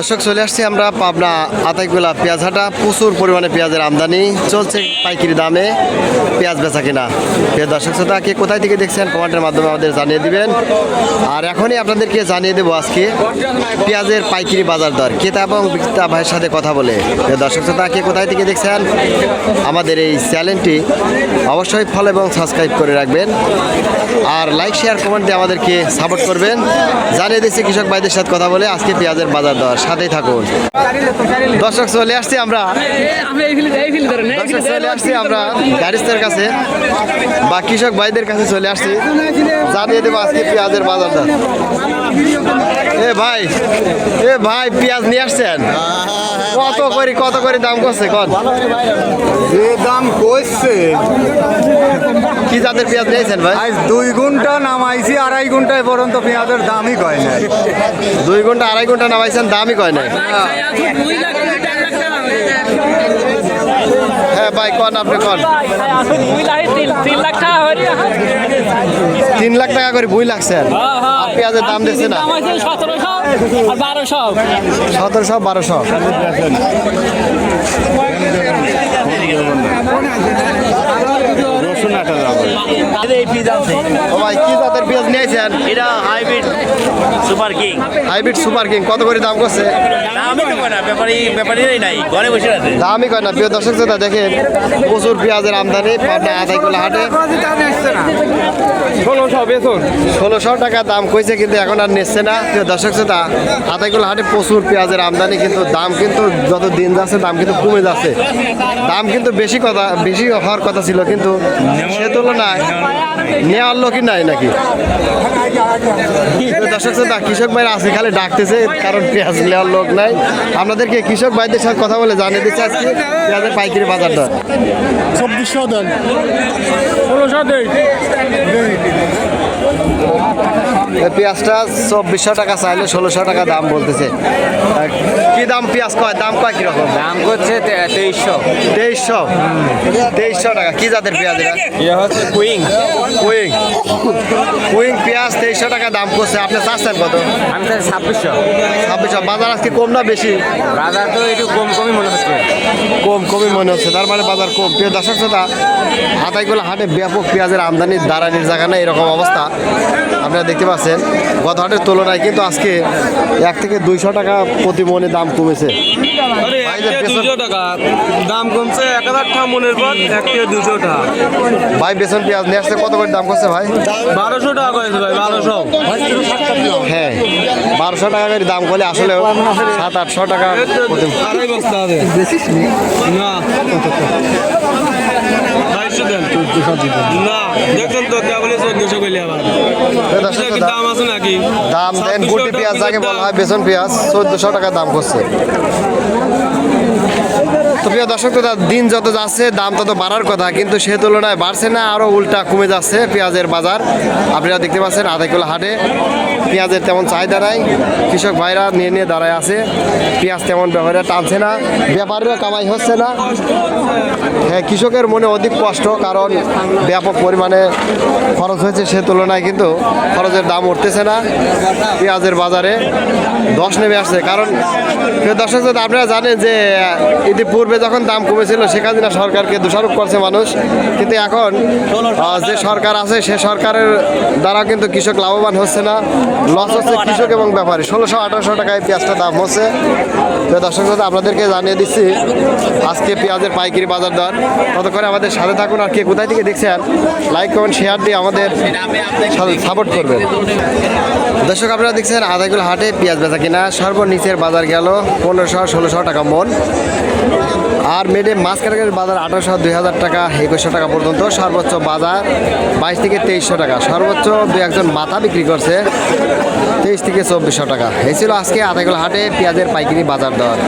দর্শক, চলে আসছি আমরা পাবনা আতাইগুলা পেঁয়াজ হাটা প্রচুর পরিমাণে পেঁয়াজের আমদানি চলছে পাইকারি দামে। পেঁয়াজ বেচা কিনা। দর্শক, শ্রোতা, কে কোথায় থেকে দেখছেন কমেন্টের মাধ্যমে আমাদের জানিয়ে দিবেন। আর এখনই আপনাদেরকে জানিয়ে দেবো আজকে পেঁয়াজের পাইকারি বাজার দর। ক্রেতা এবং বিক্রেতা ভাইয়ের সাথে কথা বলে। দর্শক, শ্রোতা, কে কোথায় থেকে দেখছেন আমাদের এই চ্যানেলটি অবশ্যই ফলো এবং সাবস্ক্রাইব করে রাখবেন। আর লাইক শেয়ার কমেন্ট দিয়ে আমাদেরকে সাপোর্ট করবেন। জানিয়ে দিচ্ছি কৃষক ভাইদের সাথে কথা বলে আজকে পেঁয়াজের বাজার দর। সাথেই থাকুন। দর্শক, চলে আসছি আমরা। দর্শক, চলে আসছি আমরা ব্যারিস্টার কাছে বা কৃষক ভাইদের কাছে চলে আসছি। জানিয়ে দেবো আজকে পেঁয়াজের বাজার দর। এ ভাই এ ভাই, পেঁয়াজ নিয়ে আসছেন? কত করে কত করে দাম করছে যে দাম কইছে। কি জাতের পেঁয়াজ নিয়েছেন ভাই? আজ দুই ঘণ্টা নামাইছি আড়াই ঘন্টায় পর্যন্ত পেঁয়াজের দামই কয় নাই। দুই ঘণ্টা আড়াই ঘণ্টা নামাইছেন দামই কয় টাকা হয়ে ভাই কন আপনি কন? তিন লাখ টাকা তিন লাখ টাকা করে বই লাগছেন? পেঁয়াজের দাম দিচ্ছে না? দাম ও ভাই কি জাতের পেঁয়াজ নিয়েছেন এটা hybrid super king hybrid super king কত করে দাম করছে? আমি তো না ব্যাপারী ব্যাপারীরাই নাই ঘরে বসে আছে। দামই কয় না প্রিয় দর্শক শ্রোতা দেখেন প্রচুর পেঁয়াজের আমদানি পাবনা আদাইগুলো হাটে। ষোলোশো টাকা দাম কইছে কিন্তু এখন আর নিচ্ছে না। প্রিয় দর্শক শ্রোতা আদাইগুলো হাটে প্রচুর পেঁয়াজের আমদানি কিন্তু দাম কিন্তু যত দিন যাচ্ছে দাম কিন্তু কমে যাচ্ছে। দাম কিন্তু বেশি কথা বেশি হওয়ার কথা ছিল কিন্তু সে তুলনায় নেওয়ার লোকই নাই নাকি? দর্শক শ্রোতা কৃষক ভাইরা আছে খালি ডাকতেছে কারণ পেঁয়াজ নেওয়ার লোক নাই। আপনাদেরকে কৃষক ভাইদের সাথে কথা বলে জানিয়ে দিচ্ছে আজকে পেঁয়াজের পাইকারি বাজার দর চব্বিশশো দেন। পেঁয়াজটা চব্বিশশো টাকা চাইলে ষোলোশো টাকা দাম বলতেছে। কি দাম পেঁয়াজ কয়? দাম কয় কীরকম? দাম করছে তেইশশো। তেইশশো? তেইশশো টাকা। কি জাতের পেঁয়াজ এটা? ইয়ে হচ্ছে কুইং। কুইং। কুইং পেঁয়াজ তেইশশো টাকা দাম করছে। আপনি চাচ্ছেন কত? আমি ছাব্বিশশো। ছাব্বিশশো। বাজার আজকে কম না বেশি? বাজার তো একটু কম কমই মনে হচ্ছে। কমই মনে হচ্ছে। তার মানে বাজার কম। প্রিয় দর্শক শ্রোতা আতাইগুলো হাটে ব্যাপক পেঁয়াজের আমদানির দাঁড়ানির জায়গা নেই এরকম অবস্থা আপনারা দেখতে পাচ্ছেন। গত হাটের তুলনায় কিন্তু আজকে এক থেকে দুইশো টাকা প্রতি মনে দাম কমেছে। দাম কমছে এক হাজার টাকা মনের পর এক থেকে দুশো টাকা। ভাই বেসন পেঁয়াজ নিয়ে কত করে দাম করছে ভাই? বারোশো টাকা করেছে ভাই বারোশো। হ্যাঁ বারোশো টাকা করে দাম করলে আসলে সাত আটশো টাকা আড়াই বস্তা আছে না। বাইশশো দেন। না দেখছেন তো কেবলই চোদ্দশো করলে আবার। প্রিয় দর্শক এটা কি শ্রোতা, দাম আছে নাকি? দাম দেন গুটি পেঁয়াজ যাকে বলা হয় বেসন পেঁয়াজ চোদ্দশো টাকা দাম করছে। তো প্রিয় দর্শক তো দিন যত যাচ্ছে দাম তত বাড়ার কথা কিন্তু সে তুলনায় বাড়ছে না আরও উল্টা কমে যাচ্ছে পেঁয়াজের বাজার। আপনারা দেখতে পাচ্ছেন আধাইকুলা হাটে পেঁয়াজের তেমন চাহিদা নাই। কৃষক ভাইরা নিয়ে নিয়ে দাঁড়ায় আছে। পেঁয়াজ তেমন ব্যবহারে টানছে না ব্যাপারীরা কামাই হচ্ছে না। হ্যাঁ কৃষকের মনে অধিক কষ্ট কারণ ব্যাপক পরিমাণে খরচ হয়েছে সে তুলনায় কিন্তু খরচের দাম উঠতেছে না পেঁয়াজের বাজারে। দশ নেমে আসছে কারণ দর্শক আপনারা জানেন যে আহ, ইতিপূর্বে যখন দাম কমেছিল হাসিনা সরকারকে দোষারোপ করছে মানুষ। কিন্তু এখন যে সরকার আছে, সে সরকারের দ্বারা কিন্তু কৃষক লাভবান হচ্ছে না। লস হচ্ছে কৃষক এবং ব্যাপারী। ষোলোশো, আঠারোশো টাকায় পেঁয়াজটা দাম হচ্ছে। প্রিয় দর্শক সাথে আপনাদেরকে জানিয়ে দিচ্ছি, আজকে পেঁয়াজের পাইকারি বাজার দর। ততক্ষণে আমাদের সাথে থাকুন, আর কে কোথায় থেকে দেখছেন লাইক কমেন্ট শেয়ার দিয়ে আমাদের সাপোর্ট করবেন। দর্শক, আপনারা দেখছেন আধাগুলো হাটে পেঁয়াজ বেচা কিনা। সর্বনিচের বাজার গেল পনেরোশো, ষোলোশো টাকা মন। আর মেডে মাছ কাটাকাটির বাজার আঠারোশো, দুই হাজার টাকা, একুশশো টাকা পর্যন্ত। সর্বোচ্চ বাজার বাইশ থেকে তেইশশো টাকা। সর্বোচ্চ দু একজন মাথা বিক্রি করছে তেইশ থেকে চব্বিশশো টাকা। এই ছিল আজকে আধাগুলো হাটে পেঁয়াজের পাইকারি বাজার দর।